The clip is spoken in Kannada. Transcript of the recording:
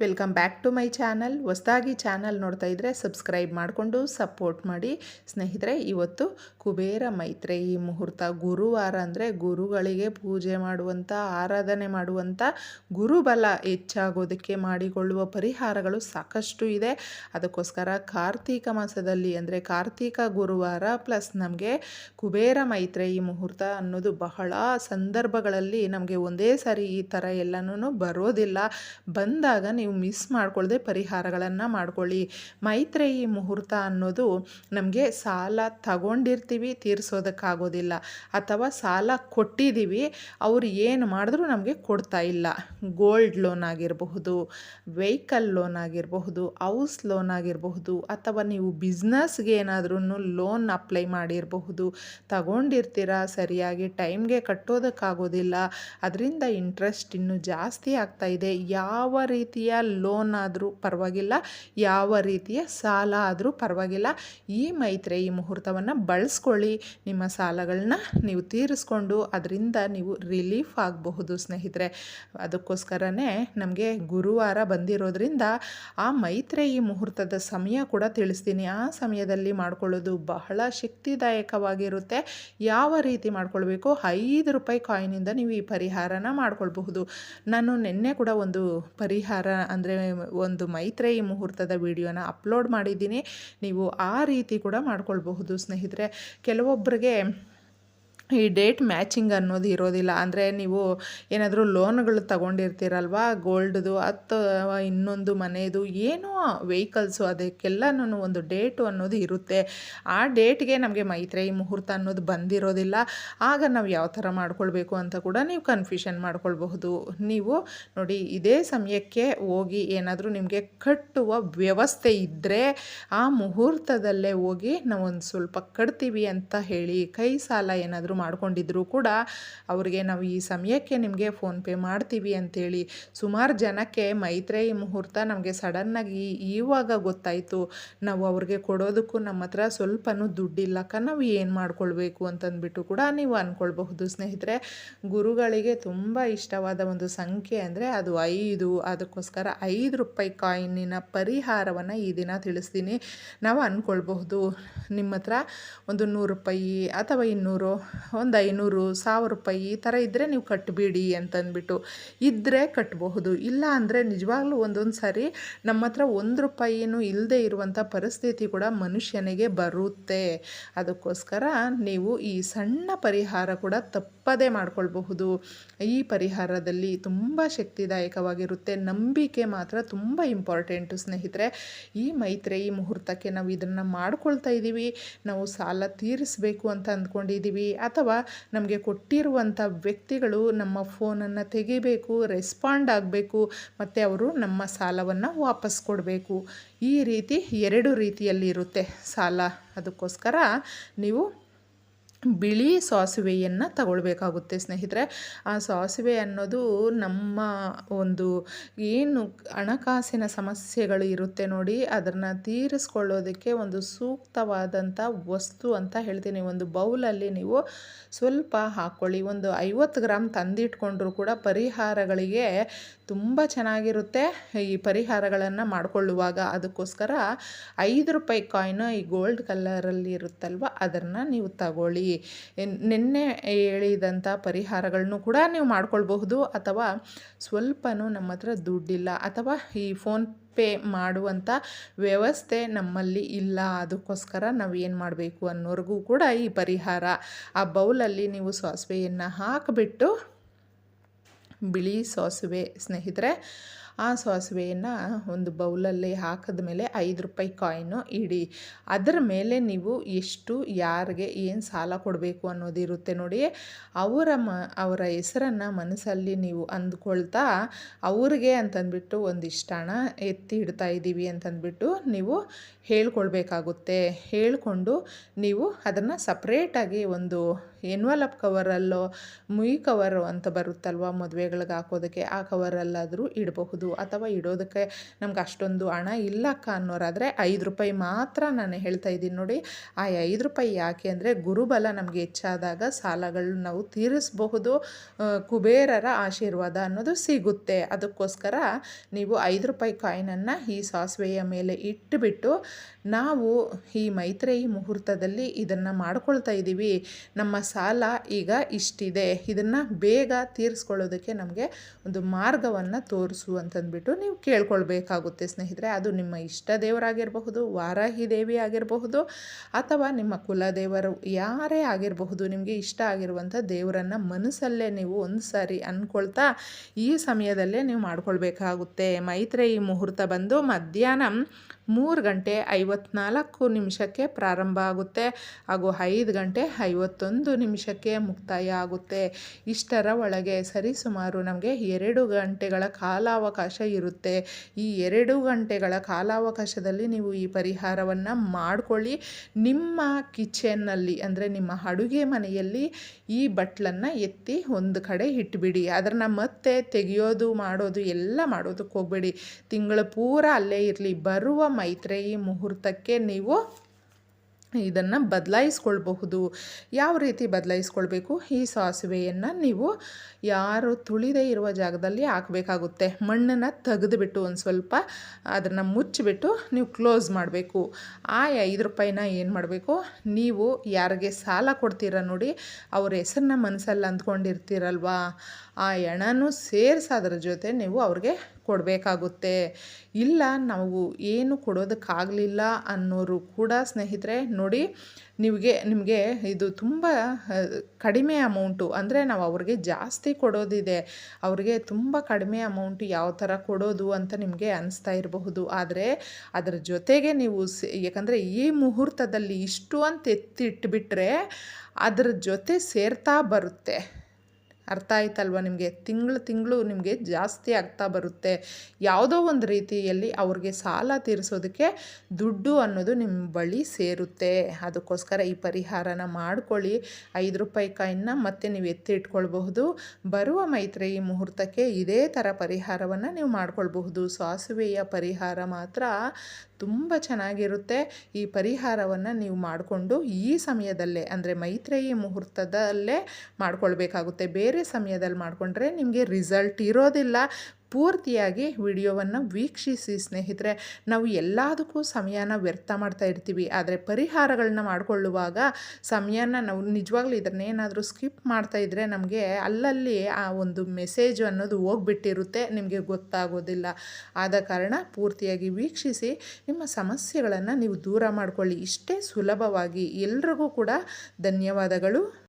Welcome back to my channel. ಹೊಸದಾಗಿ ಚಾನಲ್ ನೋಡ್ತಾ ಇದ್ದರೆ ಸಬ್ಸ್ಕ್ರೈಬ್ ಮಾಡಿಕೊಂಡು ಸಪೋರ್ಟ್ ಮಾಡಿ. ಸ್ನೇಹಿತರೆ, ಇವತ್ತು ಕುಬೇರ ಮೈತ್ರೇಯಿ ಮುಹೂರ್ತ ಗುರುವಾರ ಅಂದರೆ ಗುರುಗಳಿಗೆ ಪೂಜೆ ಮಾಡುವಂಥ ಆರಾಧನೆ ಮಾಡುವಂಥ ಗುರುಬಲ ಹೆಚ್ಚಾಗೋದಕ್ಕೆ ಮಾಡಿಕೊಳ್ಳುವ ಪರಿಹಾರಗಳು ಸಾಕಷ್ಟು ಇದೆ. ಅದಕ್ಕೋಸ್ಕರ ಕಾರ್ತೀಕ ಮಾಸದಲ್ಲಿ ಅಂದರೆ ಕಾರ್ತೀಕ ಗುರುವಾರ ಪ್ಲಸ್ ನಮಗೆ ಕುಬೇರ ಮೈತ್ರೇಯಿ ಮುಹೂರ್ತ ಅನ್ನೋದು ಬಹಳ ಸಂದರ್ಭಗಳಲ್ಲಿ ನಮಗೆ ಒಂದೇ ಸಾರಿ ಈ ಥರ ಎಲ್ಲನೂ ಬರೋದಿಲ್ಲ. ಬಂದಾಗ ನೀವು ಮಿಸ್ ಮಾಡ್ಕೊಳ್ಳದೆ ಪರಿಹಾರಗಳನ್ನು ಮಾಡ್ಕೊಳ್ಳಿ. ಮೈತ್ರೇಯಿ ಮುಹೂರ್ತ ಅನ್ನೋದು ನಮಗೆ ಸಾಲ ತಗೊಂಡಿರ್ತೀವಿ, ತೀರಿಸೋದಕ್ಕಾಗೋದಿಲ್ಲ. ಅಥವಾ ಸಾಲ ಕೊಟ್ಟಿದ್ದೀವಿ ಅವರು ಏನು ಮಾಡಿದ್ರು ನಮಗೆ ಕೊಡ್ತಾ ಇಲ್ಲ. ಗೋಲ್ಡ್ ಲೋನ್ ಆಗಿರಬಹುದು ವೆಹಿಕಲ್ ಲೋನ್ ಆಗಿರಬಹುದು ಹೌಸ್ ಲೋನ್ ಆಗಿರಬಹುದು, ಅಥವಾ ನೀವು ಬಿಸ್ನೆಸ್ಗೆ ಏನಾದ್ರೂ ಲೋನ್ ಅಪ್ಲೈ ಮಾಡಿರಬಹುದು. ತಗೊಂಡಿರ್ತೀರ, ಸರಿಯಾಗಿ ಟೈಮ್ಗೆ ಕಟ್ಟೋದಕ್ಕಾಗೋದಿಲ್ಲ. ಅದರಿಂದ ಇಂಟ್ರೆಸ್ಟ್ ಇನ್ನೂ ಜಾಸ್ತಿ ಆಗ್ತಾ ಇದೆ. ಯಾವ ರೀತಿಯ ಲೋನ್ ಆದರೂ ಪರವಾಗಿಲ್ಲ, ಯಾವ ರೀತಿಯ ಸಾಲ ಆದರೂ ಪರವಾಗಿಲ್ಲ. ಈ ಮೈತ್ರಿ, ಈ ಮುಹೂರ್ತವನ್ನು ಬಳಸ್ಕೊಳ್ಳಿ. ನಿಮ್ಮ ಸಾಲಗಳನ್ನ ನೀವು ತೀರಿಸ್ಕೊಂಡು ಅದರಿಂದ ನೀವು ರಿಲೀಫ್ ಆಗಬಹುದು ಸ್ನೇಹಿತರೆ. ಅದಕ್ಕೋಸ್ಕರನೇ ನಮಗೆ ಗುರುವಾರ ಬಂದಿರೋದ್ರಿಂದ ಆ ಮೈತ್ರಿ, ಈ ಮುಹೂರ್ತದ ಸಮಯ ಕೂಡ ತಿಳಿಸ್ತೀನಿ. ಆ ಸಮಯದಲ್ಲಿ ಮಾಡ್ಕೊಳ್ಳೋದು ಬಹಳ ಶಕ್ತಿದಾಯಕವಾಗಿರುತ್ತೆ. ಯಾವ ರೀತಿ ಮಾಡ್ಕೊಳ್ಬೇಕು? ಐದು ರೂಪಾಯಿ ಕಾಯಿನಿಂದ ನೀವು ಈ ಪರಿಹಾರನ ಮಾಡ್ಕೊಳ್ಬಹುದು. ನಾನು ನಿನ್ನೆ ಕೂಡ ಒಂದು ಪರಿಹಾರ ಅಂದರೆ ಒಂದು ಮೈತ್ರೇಯಿ ಮುಹೂರ್ತದ ವಿಡಿಯೋನ ಅಪ್ಲೋಡ್ ಮಾಡಿದ್ದೀನಿ. ನೀವು ಆ ರೀತಿ ಕೂಡ ಮಾಡ್ಕೊಳ್ಬಹುದು ಸ್ನೇಹಿತರೆ. ಕೆಲವೊಬ್ಬರಿಗೆ ಈ ಡೇಟ್ ಮ್ಯಾಚಿಂಗ್ ಅನ್ನೋದು ಇರೋದಿಲ್ಲ. ಅಂದರೆ ನೀವು ಏನಾದರೂ ಲೋನ್ಗಳು ತಗೊಂಡಿರ್ತೀರಲ್ವ? ಗೋಲ್ಡ್ದು ಅಥವಾ ಇನ್ನೊಂದು ಮನೆಯದು ಏನೋ ವೆಹಿಕಲ್ಸು ಅದಕ್ಕೆಲ್ಲನೂ ಒಂದು ಡೇಟು ಅನ್ನೋದು ಇರುತ್ತೆ. ಆ ಡೇಟ್ಗೆ ನಮಗೆ ಮೈತ್ರೇಯಿ ಮುಹೂರ್ತ ಅನ್ನೋದು ಬಂದಿರೋದಿಲ್ಲ. ಆಗ ನಾವು ಯಾವ ಥರ ಮಾಡ್ಕೊಳ್ಬೇಕು ಅಂತ ಕೂಡ ನೀವು ಕನ್ಫ್ಯೂಷನ್ ಮಾಡ್ಕೊಳ್ಬಹುದು. ನೀವು ನೋಡಿ, ಇದೇ ಸಮಯಕ್ಕೆ ಹೋಗಿ ಏನಾದರೂ ನಿಮಗೆ ಕಟ್ಟುವ ವ್ಯವಸ್ಥೆ ಇದ್ದರೆ ಆ ಮುಹೂರ್ತದಲ್ಲೇ ಹೋಗಿ ನಾವು ಒಂದು ಸ್ವಲ್ಪ ಕಟ್ತೀವಿ ಅಂತ ಹೇಳಿ ಕೈ ಸಾಲ ಏನಾದರೂ ಮಾಡ್ಕೊಂಡಿದ್ರು ಕೂಡ ಅವ್ರಿಗೆ ನಾವು ಈ ಸಮಯಕ್ಕೆ ನಿಮಗೆ ಫೋನ್ಪೇ ಮಾಡ್ತೀವಿ ಅಂಥೇಳಿ ಸುಮಾರು ಜನಕ್ಕೆ ಮೈತ್ರೇಯಿ ಮುಹೂರ್ತ ನಮಗೆ ಸಡನ್ನಾಗಿ ಇವಾಗ ಗೊತ್ತಾಯಿತು. ನಾವು ಅವ್ರಿಗೆ ಕೊಡೋದಕ್ಕೂ ನಮ್ಮ ಹತ್ರ ಸ್ವಲ್ಪನೂ ದುಡ್ಡಿಲ್ಲಕ್ಕ ನಾವು ಏನು ಮಾಡ್ಕೊಳ್ಬೇಕು ಅಂತಂದ್ಬಿಟ್ಟು ಕೂಡ ನೀವು ಅಂದ್ಕೊಳ್ಬಹುದು ಸ್ನೇಹಿತರೆ, ಗುರುಗಳಿಗೆ ತುಂಬ ಇಷ್ಟವಾದ ಒಂದು ಸಂಖ್ಯೆ ಅಂದರೆ ಅದು ಐದು. ಅದಕ್ಕೋಸ್ಕರ ಐದು ರೂಪಾಯಿ ಕಾಯಿನಿನ ಪರಿಹಾರವನ್ನು ಈ ದಿನ ತಿಳಿಸ್ತೀನಿ. ನಾವು ಅಂದ್ಕೊಳ್ಬಹುದು ನಿಮ್ಮ ಹತ್ರ ಒಂದು ನೂರು ರೂಪಾಯಿ ಅಥವಾ ಇನ್ನೂರು ಒಂದು ಐನೂರು ಸಾವಿರ ರೂಪಾಯಿ ಈ ಥರ ಇದ್ದರೆ ನೀವು ಕಟ್ಟಬೇಡಿ ಅಂತಂದ್ಬಿಟ್ಟು ಇದ್ದರೆ ಕಟ್ಟಬಹುದು ಇಲ್ಲ ಅಂದರೆ ನಿಜವಾಗ್ಲೂ ಒಂದೊಂದು ಸಾರಿ ನಮ್ಮ ಹತ್ರ ಒಂದು ರೂಪಾಯಿನೂ ಇಲ್ಲದೆ ಇರುವಂಥ ಪರಿಸ್ಥಿತಿ ಕೂಡ ಮನುಷ್ಯನಿಗೆ ಬರುತ್ತೆ. ಅದಕ್ಕೋಸ್ಕರ ನೀವು ಈ ಸಣ್ಣ ಪರಿಹಾರ ಕೂಡ ತಪ್ಪದೇ ಮಾಡ್ಕೊಳ್ಬಹುದು. ಈ ಪರಿಹಾರದಲ್ಲಿ ತುಂಬ ಶಕ್ತಿದಾಯಕವಾಗಿರುತ್ತೆ. ನಂಬಿಕೆ ಮಾತ್ರ ತುಂಬ ಇಂಪಾರ್ಟೆಂಟು ಸ್ನೇಹಿತರೆ. ಈ ಮೈತ್ರೇಯಿ ಮುಹೂರ್ತಕ್ಕೆ ನಾವು ಇದನ್ನು ಮಾಡ್ಕೊಳ್ತಾ ಇದ್ದೀವಿ ನಾವು ಸಾಲ ತೀರಿಸಬೇಕು ಅಂತ ಅಂದ್ಕೊಂಡಿದ್ದೀವಿ ಅಥವಾ ನಮಗೆ ಕೊಟ್ಟಿರುವಂಥ ವ್ಯಕ್ತಿಗಳು ನಮ್ಮ ಫೋನನ್ನು ತೆಗಿಬೇಕು, ರೆಸ್ಪಾಂಡ್ ಆಗಬೇಕು, ಮತ್ತು ಅವರು ನಮ್ಮ ಸಾಲವನ್ನು ವಾಪಸ್ ಕೊಡಬೇಕು. ಈ ರೀತಿ ಎರಡು ರೀತಿಯಲ್ಲಿ ಇರುತ್ತೆ ಸಾಲ. ಅದಕ್ಕೋಸ್ಕರ ನೀವು ಬಿಳಿ ಸಾಸಿವೆಯನ್ನು ತಗೊಳ್ಬೇಕಾಗುತ್ತೆ ಸ್ನೇಹಿತರೆ. ಆ ಸಾಸಿವೆ ಅನ್ನೋದು ನಮ್ಮ ಒಂದು ಏನು ಹಣಕಾಸಿನ ಸಮಸ್ಯೆಗಳು ಇರುತ್ತೆ ನೋಡಿ, ಅದನ್ನು ತೀರಿಸ್ಕೊಳ್ಳೋದಕ್ಕೆ ಒಂದು ಸೂಕ್ತವಾದಂಥ ವಸ್ತು ಅಂತ ಹೇಳ್ತೀನಿ. ಒಂದು ಬೌಲಲ್ಲಿ ನೀವು ಸ್ವಲ್ಪ ಹಾಕ್ಕೊಳ್ಳಿ. ಒಂದು ಐವತ್ತು ಗ್ರಾಮ್ ತಂದಿಟ್ಕೊಂಡ್ರೂ ಕೂಡ ಪರಿಹಾರಗಳಿಗೆ ತುಂಬ ಚೆನ್ನಾಗಿರುತ್ತೆ ಈ ಪರಿಹಾರಗಳನ್ನು ಮಾಡಿಕೊಳ್ಳುವಾಗ. ಅದಕ್ಕೋಸ್ಕರ ಐದು ರೂಪಾಯಿ ಕಾಯಿನು ಈ ಗೋಲ್ಡ್ ಕಲ್ಲರಲ್ಲಿ ಇರುತ್ತಲ್ವ, ಅದನ್ನು ನೀವು ತಗೊಳ್ಳಿ. ನಿನ್ನೆ ಹೇಳಿದಂಥ ಪರಿಹಾರಗಳನ್ನು ಕೂಡ ನೀವು ಮಾಡ್ಕೊಳ್ಬಹುದು ಅಥವಾ ಸ್ವಲ್ಪನೂ ನಮ್ಮ ಹತ್ರ ದುಡ್ಡಿಲ್ಲ ಅಥವಾ ಈ ಫೋನ್ ಪೇ ಮಾಡುವಂಥ ವ್ಯವಸ್ಥೆ ನಮ್ಮಲ್ಲಿ ಇಲ್ಲ. ಅದಕ್ಕೋಸ್ಕರ ನಾವು ಏನು ಮಾಡಬೇಕು ಅನ್ನೋರಿಗೂ ಕೂಡ ಈ ಪರಿಹಾರ, ಆ ಬೌಲಲ್ಲಿ ನೀವು ಸಾಸಿವೆಯನ್ನು ಹಾಕಿಬಿಟ್ಟು ಬಿಳಿ ಸಾಸಿವೆ ಸ್ನೇಹಿತರೆ ಆ ಸಾಸಿವೆಯನ್ನು ಒಂದು ಬೌಲಲ್ಲಿ ಹಾಕಿದ ಮೇಲೆ ಐದು ರೂಪಾಯಿ ಕಾಯಿನು ಇಡಿ. ಅದರ ಮೇಲೆ ನೀವು ಎಷ್ಟು, ಯಾರಿಗೆ ಏನು ಸಾಲ ಕೊಡಬೇಕು ಅನ್ನೋದಿರುತ್ತೆ ನೋಡಿ. ಅವರ ಮ, ಅವರ ಹೆಸರನ್ನು ಮನಸ್ಸಲ್ಲಿ ನೀವು ಅಂದ್ಕೊಳ್ತಾ ಅವ್ರಿಗೆ ಅಂತಂದ್ಬಿಟ್ಟು ಒಂದಿಷ್ಟು ಹಣ ಎತ್ತಿ ಇಡ್ತಾ ಇದ್ದೀವಿ ಅಂತಂದ್ಬಿಟ್ಟು ನೀವು ಹೇಳ್ಕೊಳ್ಬೇಕಾಗುತ್ತೆ. ಹೇಳಿಕೊಂಡು ನೀವು ಅದನ್ನು ಸಪ್ರೇಟಾಗಿ ಒಂದು ಎನ್ವಲಪ್ ಕವರಲ್ಲೋ? ಮುಯಿ ಕವರು ಅಂತ ಬರುತ್ತಲ್ವ ಮದುವೆಗಳಿಗೆ ಹಾಕೋದಕ್ಕೆ? ಆ ಕವರಲ್ಲಾದರೂ ಇಡಬಹುದು. ಅಥವಾ ಇಡೋದಕ್ಕೆ ನಮ್ಗೆ ಅಷ್ಟೊಂದು ಹಣ ಇಲ್ಲಕ್ಕ ಅನ್ನೋರಾದರೆ ಐದು ರೂಪಾಯಿ ಮಾತ್ರ ನಾನು ಹೇಳ್ತಾ ಇದ್ದೀನಿ ನೋಡಿ. ಆ ಐದು ರೂಪಾಯಿ ಯಾಕೆ ಅಂದರೆ ಗುರುಬಲ ನಮಗೆ ಹೆಚ್ಚಾದಾಗ ಸಾಲಗಳು ನಾವು ತೀರಿಸಬಹುದು. ಕುಬೇರರ ಆಶೀರ್ವಾದ ಅನ್ನೋದು ಸಿಗುತ್ತೆ. ಅದಕ್ಕೋಸ್ಕರ ನೀವು ಐದು ರೂಪಾಯಿ ಕಾಯಿನನ್ನು ಈ ಸಾಸಿವೆಯ ಮೇಲೆ ಇಟ್ಟುಬಿಟ್ಟು ನಾವು ಈ ಮೈತ್ರೇಯಿ ಮುಹೂರ್ತದಲ್ಲಿ ಇದನ್ನು ಮಾಡ್ಕೊಳ್ತಾ ಇದ್ದೀವಿ. ನಮ್ಮ ಸಾಲ ಈಗ ಇಷ್ಟಿದೆ. ಇದನ್ನು ಬೇಗ ತೀರಿಸ್ಕೊಳ್ಳೋದಕ್ಕೆ ನಮಗೆ ಒಂದು ಮಾರ್ಗವನ್ನು ತೋರಿಸು ಅಂತಂದ್ಬಿಟ್ಟು ನೀವು ಕೇಳ್ಕೊಳ್ಬೇಕಾಗುತ್ತೆ ಸ್ನೇಹಿತರೆ. ಅದು ನಿಮ್ಮ ಇಷ್ಟ ದೇವರಾಗಿರಬಹುದು, ವಾರಾಹಿ ದೇವಿ ಆಗಿರಬಹುದು, ಅಥವಾ ನಿಮ್ಮ ಕುಲದೇವರು ಯಾರೇ ಆಗಿರಬಹುದು, ನಿಮಗೆ ಇಷ್ಟ ಆಗಿರುವಂಥ ದೇವರನ್ನು ಮನಸ್ಸಲ್ಲೇ ನೀವು ಒಂದು ಸಾರಿ ಅಂದ್ಕೊಳ್ತಾ ಈ ಸಮಯದಲ್ಲೇ ನೀವು ಮಾಡ್ಕೊಳ್ಬೇಕಾಗುತ್ತೆ. ಈ ಮುಹೂರ್ತ ಬಂದು ಮಧ್ಯಾಹ್ನ ಮೂರು ಗಂಟೆ ಐವತ್ನಾಲ್ಕು ನಿಮಿಷಕ್ಕೆ ಪ್ರಾರಂಭ ಆಗುತ್ತೆ. ಹಾಗೂ ಐದು ಗಂಟೆ ಐವತ್ತೊಂದು ನಿಮಿಷಕ್ಕೆ ಮುಕ್ತಾಯ ಆಗುತ್ತೆ. ಇಷ್ಟರ ಒಳಗೆ ಸರಿಸುಮಾರು ನಮಗೆ ಎರಡು ಗಂಟೆಗಳ ಕಾಲಾವಕಾಶ ಇರುತ್ತೆ. ಈ ಎರಡು ಗಂಟೆಗಳ ಕಾಲಾವಕಾಶದಲ್ಲಿ ನೀವು ಈ ಪರಿಹಾರವನ್ನು ಮಾಡಿಕೊಳ್ಳಿ. ನಿಮ್ಮ ಕಿಚನ್ನಲ್ಲಿ, ಅಂದರೆ ನಿಮ್ಮ ಅಡುಗೆ ಮನೆಯಲ್ಲಿ ಈ ಬಟ್ಲನ್ನು ಎತ್ತಿ ಒಂದು ಕಡೆ ಇಟ್ಬಿಡಿ. ಅದನ್ನು ಮತ್ತೆ ತೆಗೆಯೋದು, ಮಾಡೋದು, ಎಲ್ಲ ಮಾಡೋದಕ್ಕೆ ಹೋಗಬೇಡಿ. ತಿಂಗಳು ಪೂರ ಅಲ್ಲೇ ಇರಲಿ. ಬರುವ ಮೈತ್ರೇಯಿ ಮುಹೂರ್ತಕ್ಕೆ ನೀವು ಇದನ್ನು ಬದಲಾಯಿಸ್ಕೊಳ್ಬಹುದು. ಯಾವ ರೀತಿ ಬದಲಾಯಿಸ್ಕೊಳ್ಬೇಕು? ಈ ಸಾಸಿವೆಯನ್ನು ನೀವು ಯಾರು ತುಳಿದೇ ಇರುವ ಜಾಗದಲ್ಲಿ ಹಾಕಬೇಕಾಗುತ್ತೆ. ಮಣ್ಣನ್ನು ತೆಗೆದುಬಿಟ್ಟು ಒಂದು ಸ್ವಲ್ಪ ಅದನ್ನು ಮುಚ್ಚಿಬಿಟ್ಟು ನೀವು ಕ್ಲೋಸ್ ಮಾಡಬೇಕು. ಆ ಐದು ರೂಪಾಯಿನ ಏನು ಮಾಡಬೇಕು? ನೀವು ಯಾರಿಗೆ ಸಾಲ ಕೊಡ್ತೀರ ನೋಡಿ, ಅವ್ರ ಹೆಸರನ್ನ ಮನಸ್ಸಲ್ಲಿ ಅಂದ್ಕೊಂಡಿರ್ತೀರಲ್ವಾ? ಆ ಎಣನೂ ಸೇರಿಸಿ, ಅದರ ಜೊತೆ ನೀವು ಅವ್ರಿಗೆ ಕೊಡಬೇಕಾಗುತ್ತೆ. ಇಲ್ಲ, ನಾವು ಏನು ಕೊಡೋದಕ್ಕಾಗಲಿಲ್ಲ ಅನ್ನೋರು ಕೂಡ ಸ್ನೇಹಿತರೆ, ನೋಡಿ ನಿಮಗೆ ನಿಮಗೆ ಇದು ತುಂಬ ಕಡಿಮೆ ಅಮೌಂಟು ಅಂದರೆ ನಾವು ಅವ್ರಿಗೆ ಜಾಸ್ತಿ ಕೊಡೋದಿದೆ. ಅವ್ರಿಗೆ ತುಂಬ ಕಡಿಮೆ ಅಮೌಂಟ್ ಯಾವ ಥರ ಕೊಡೋದು ಅಂತ ನಿಮಗೆ ಅನಿಸ್ತಾ ಇರಬಹುದು. ಆದರೆ ಅದರ ಜೊತೆಗೆ ನೀವು ಯಾಕಂದರೆ ಈ ಮುಹೂರ್ತದಲ್ಲಿ ಇಷ್ಟು ಅಂತ ಎತ್ತಿಟ್ಬಿಟ್ರೆ ಅದರ ಜೊತೆ ಸೇರ್ತಾ ಬರುತ್ತೆ. ಅರ್ಥ ಆಯ್ತಲ್ವ ನಿಮಗೆ? ತಿಂಗಳು ತಿಂಗಳು ನಿಮಗೆ ಜಾಸ್ತಿ ಆಗ್ತಾ ಬರುತ್ತೆ. ಯಾವುದೋ ಒಂದು ರೀತಿಯಲ್ಲಿ ಅವ್ರಿಗೆ ಸಾಲ ತೀರಿಸೋದಕ್ಕೆ ದುಡ್ಡು ಅನ್ನೋದು ನಿಮ್ಮ ಬಳಿ ಸೇರುತ್ತೆ. ಅದಕ್ಕೋಸ್ಕರ ಈ ಪರಿಹಾರನ ಮಾಡ್ಕೊಳ್ಳಿ. ಐದು ರೂಪಾಯಿ ಕಾಯಿನ ಮತ್ತೆ ನೀವು ಎತ್ತಿ ಇಟ್ಕೊಳ್ಬಹುದು. ಬರುವ ಮೈತ್ರೇಯಿ ಮುಹೂರ್ತಕ್ಕೆ ಇದೇ ಥರ ಪರಿಹಾರವನ್ನು ನೀವು ಮಾಡಿಕೊಳ್ಬಹುದು. ಸಾಸುವೆಯ ಪರಿಹಾರ ಮಾತ್ರ ತುಂಬ ಚೆನ್ನಾಗಿರುತ್ತೆ. ಈ ಪರಿಹಾರವನ್ನು ನೀವು ಮಾಡಿಕೊಂಡು ಈ ಸಮಯದಲ್ಲೇ, ಅಂದರೆ ಮೈತ್ರೇಯಿ ಮುಹೂರ್ತದಲ್ಲೇ ಮಾಡ್ಕೊಳ್ಬೇಕಾಗುತ್ತೆ. ಬೇರೆ ಸಮಯದಲ್ಲಿ ಮಾಡಿಕೊಂಡ್ರೆ ನಿಮಗೆ ರಿಸಲ್ಟ್ ಇರೋದಿಲ್ಲ. ಪೂರ್ತಿಯಾಗಿ ವಿಡಿಯೋವನ್ನು ವೀಕ್ಷಿಸಿ ಸ್ನೇಹಿತರೆ. ನಾವು ಎಲ್ಲದಕ್ಕೂ ಸಮಯನ ವ್ಯರ್ಥ ಮಾಡ್ತಾ ಇರ್ತೀವಿ. ಆದರೆ ಪರಿಹಾರಗಳನ್ನ ಮಾಡಿಕೊಳ್ಳುವಾಗ ಸಮಯನ ನಾವು ನಿಜವಾಗ್ಲೂ ಇದನ್ನೇನಾದರೂ ಸ್ಕಿಪ್ ಮಾಡ್ತಾ ಇದ್ದರೆ ನಮಗೆ ಅಲ್ಲಲ್ಲಿ ಆ ಒಂದು ಮೆಸೇಜ್ ಅನ್ನೋದು ಹೋಗ್ಬಿಟ್ಟಿರುತ್ತೆ. ನಿಮಗೆ ಗೊತ್ತಾಗೋದಿಲ್ಲ. ಆದ ಕಾರಣ ಪೂರ್ತಿಯಾಗಿ ವೀಕ್ಷಿಸಿ ನಿಮ್ಮ ಸಮಸ್ಯೆಗಳನ್ನು ನೀವು ದೂರ ಮಾಡಿಕೊಳ್ಳಿ. ಇಷ್ಟೇ ಸುಲಭವಾಗಿ. ಎಲ್ರಿಗೂ ಕೂಡ ಧನ್ಯವಾದಗಳು.